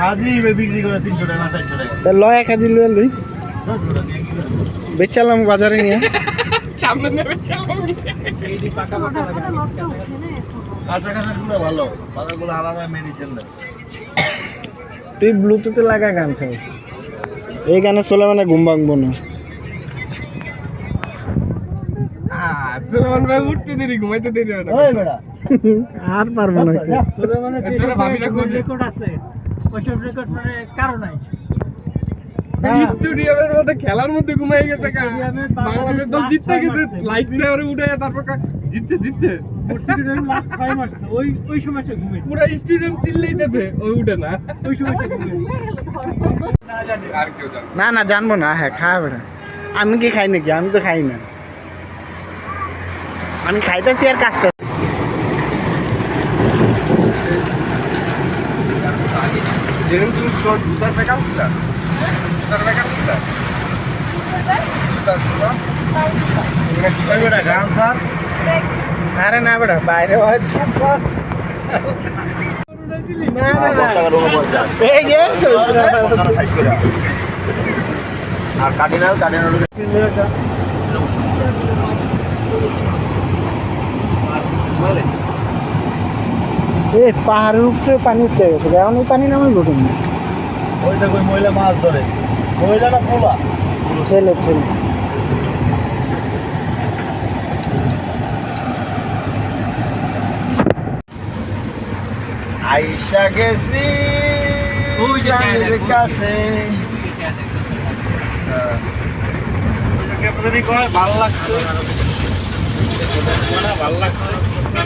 হাজি বিক্রি করে তিনশো টাকা চারশো টাকা? তা ল এক হাজি লুয়ে লই। বেচালাম বাজারে নিয়ে। কাঁচা কাঁচাগুলো ভালো। পাতাগুলো আলাদা মেডিসিন দেয়। তুই ব্লুটুথে লাগা গান চাই। এই গানে চলে মানে ঘুম ভাঙবো না। উঠতে দেরি ঘুমাইতে দেরি না। ওই বেড়া। আর পারব না। রেকর্ড আছে। ওইসব রেকর্ড মানে কারও নাই। স্টুডিয়ামের মধ্যে খেলার মধ্যে ঘুমাই গেছে কা বাংলাদেশ দল জিততে গেছে লাইট দেওয়ারে উঠে তারপর কা- জিতছে জিতছে। ওই ওই সময় সে ঘুমে পুরো স্টুডিয়াম চিল্লাইতেছে ওই উঠে না। ওই সময় না। না জানব না হ্যাঁ খাওয়া বেড়া আমি কি খাই নাকি? আমি তো খাই না। আমি খাইতেছি আর কাজটা যেরকম তুমি তোর জুতার প্যাকাল ছিল? জুতার প্যাকাল ছিল? ওই বেড়া গান স্যার? আরে না বেড়া বাইরে হয়তো না, না, না। এই যে আর কাটিনাল কাটিনাল এ পাহাড়ের উপরে পানি উঠতে গেছে। এখন এই পানি নামে ওই মহিলা মাছ ধরে। পোলা? ছেলে ছেলে। আইসা গেছি কাছে। কেমনি ভালো লাগছে? ভালো লাগছে।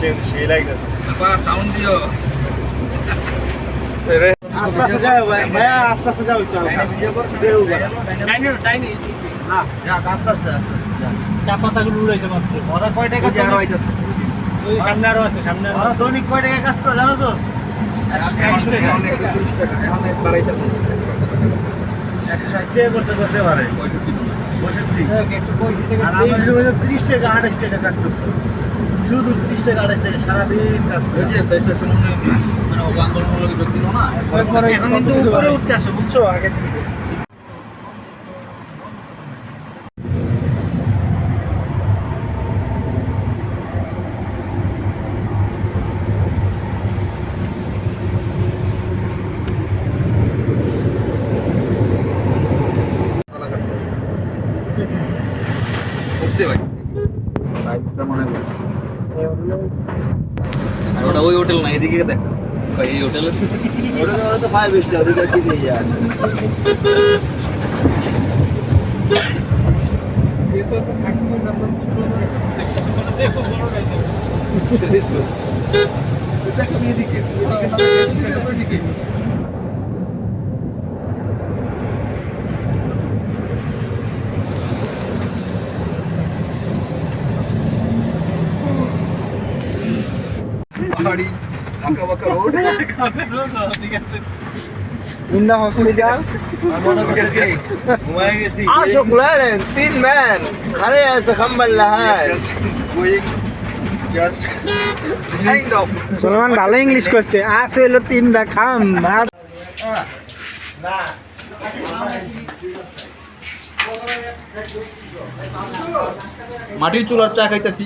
সেই লাগতেছে সাউন্ড দিও। আস্তে আস্তে যাও ভাই ভাইয়া আস্তে আস্তে যাও একটু ভিডিও করছ বেউ ডাইনি ডাইনি না যাক আস্তে আস্তে আস্তে চা পাতাগুলো উড়াইতে মাত্র ওরা কয় টাকা আর হইতাছে। ওই সামনে আরও আছে সামনে আরও ওরা দৈনিক কয় টাকা কাজ করে জানো তো? টাকা। করতে করতে পারে পঁয়ষট্টি থেকে আর আমার ত্রিশ টাকা আঠাশ টাকা কাজ করতে। শুধু ত্রিশ টাকা সারাদিন কাজ করতে হবে। এখন কিন্তু উপরে উঠতে আসো বুঝছ? আগের থেকে। ওটা ওই হোটেল না এদিকে দেখ এই হোটেলে ওটা তো- ওটা তো ফাইভ স্টার ওদিকে কি দিয়ে যায় পাহাড়ি আঁকা বাঁকা রোড ইন দ্য হসপিটাল ঘুমায় গেছি عاشق ليلن تين مان خليه يستخبل لها going just kind of Suleman ভালো ইংলিশ করছে আস হইলো তিনটা খাম ভাত মাটির চুলার চা খাইতেছি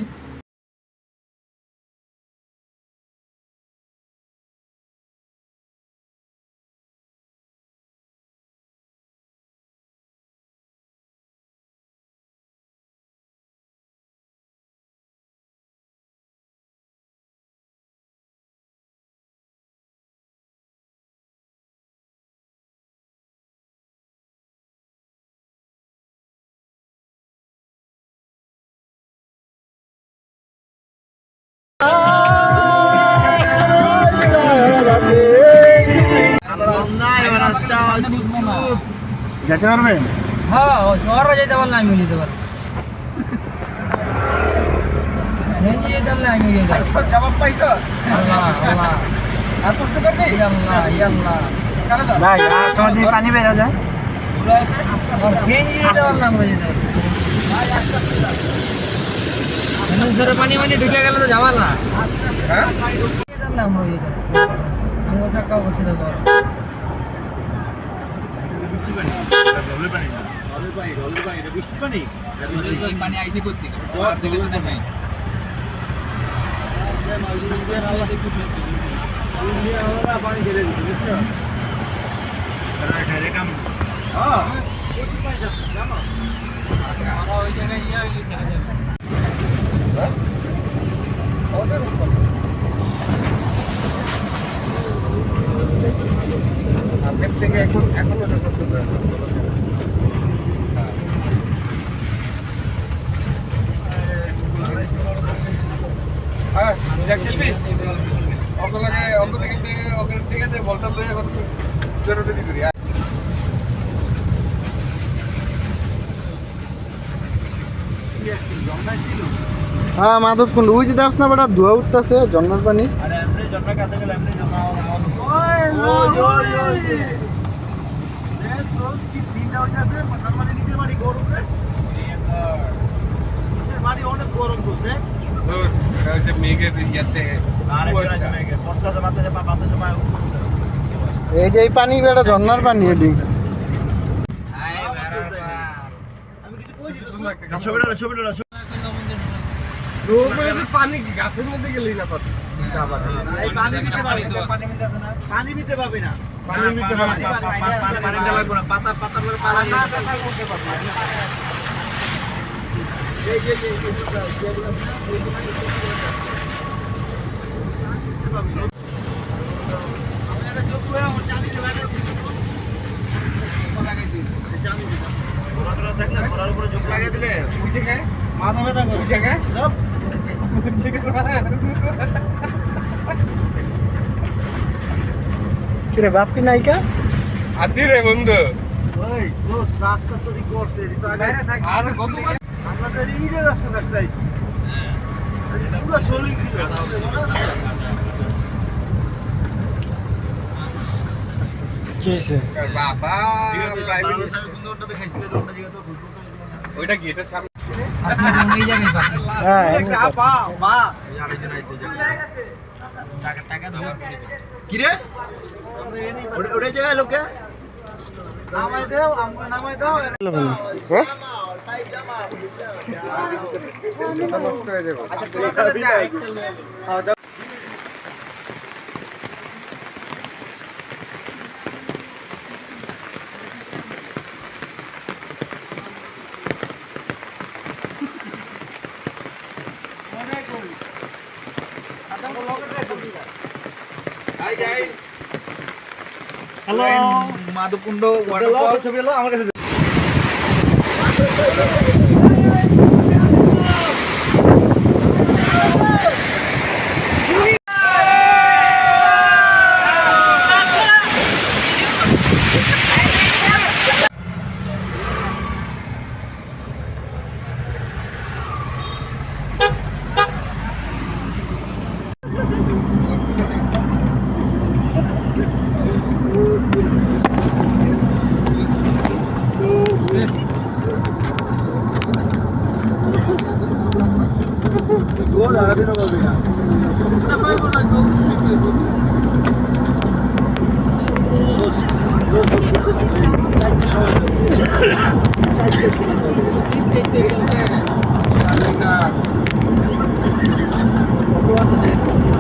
যেতে পারবেন হ্যাঁ শহরে যেতে পারলে আমি যেতে পারব। ভাই পানি বেরো যায় পানি মানি ঢুকে গেলে তো যাবার না হ্যাঁ পারলে আমরা টাকাও করতে দেবো পানি আইছে করতে পানি ঢেলে দিচ্ছে বুঝছ আগের থেকে এখন এখন ওটা করতে হ্যাঁ খেলবি থেকে অত ঠিক আছে বলটা কত বেরোতে দিবি হ্যাঁ। মাধব কুণ্ড ওই যে দাস না বেটা ধোয়া উঠতেছে জন্মের পানি। আরে এমনি জন্ম কাছে গেলে এমনি এই যে এই পানি বেটা ঝর্ণার পানি এটি ছবিটা ছবিটা পানি গাছের মধ্যে গেলেই না এই পানি দিতে পারবি না পানি মিটাছে না দিতে পারবি না পানি দিতে পারবি না। পানি দিতে লাগবে না পাতা পাতা লাগে পানি না পাতা করতে পারবি না এই যে যে যেগুলো আমি একটা কিরে বাপি নাইকা আছি রে বন্ধু। ওই দোস্ত রাস্তা তো করছে এটা আগে আর কত আমরা তো রিমিডে রাস্তা থাকতে আইছি। পুরো সোলিং ছিল কি হয়েছে বাবা প্রাইভেট কোনটা খাইছিলে যে ওটা জায়গা তো ওইটা গেটের সামনে হ্যাঁ এমনি কর। কি জায়গায় লোকে। নামাই দাও নামাই দাও। হ্যাঁ? হ্যালো মাধবকুণ্ড ছবি হলো আমার কাছে Thank you.